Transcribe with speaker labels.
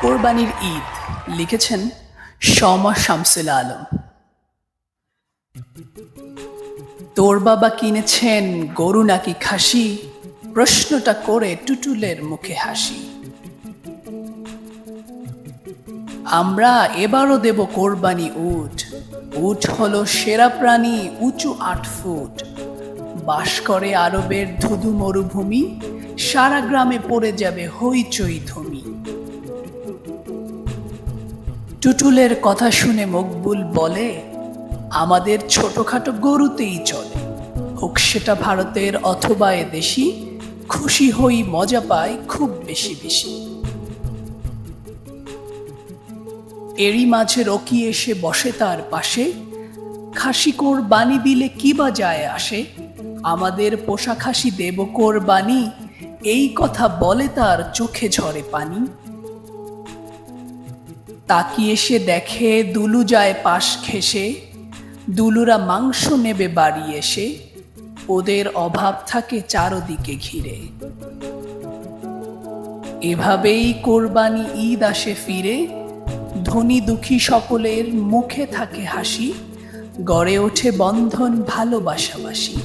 Speaker 1: কোরবানির ঈদ লিখেছেন শমা শামসুল আলম। তোর বাবা কিনেছেন, গরু নাকি খাসি? প্রশ্নটা করে টুটুলের মুখে হাসি। আমরা এবারও দেব কোরবানি উট। উট হলো সেরা প্রাণী, উঁচু আট ফুট। বাস করে আরবের ধুধু মরুভূমি, সারা গ্রামে পড়ে যাবে হইচই ধুমি। টুটুলের কথা শুনে মকবুল বলে, আমাদের ছোটখাটো গরুতেই চলে। হোক সেটা ভারতের অথবা দেশি খুশি হই মজা পায় খুব বেশি বেশি। এরই মাঝে রকি এসে বসে তার পাশে, খাসি কোরবানি দিলে কি বা যায় আসে? আমাদের পোষা খাসি দেব কোরবানি এই কথা বলে তার চোখে ঝরে পানি। তাকিয়ে সে দেখে দুলু যায় পাশ ঘেসে দুলুরা মাংস নেবে বাড়ি এসে, ওদের অভাব থাকে চারদিকে ঘিরে। এভাবেই কোরবানি ঈদ আসে ফিরে, ধনী দুঃখী সকলের মুখে থাকে হাসি, গড়ে ওঠে বন্ধন ভালোবাসাবাসী।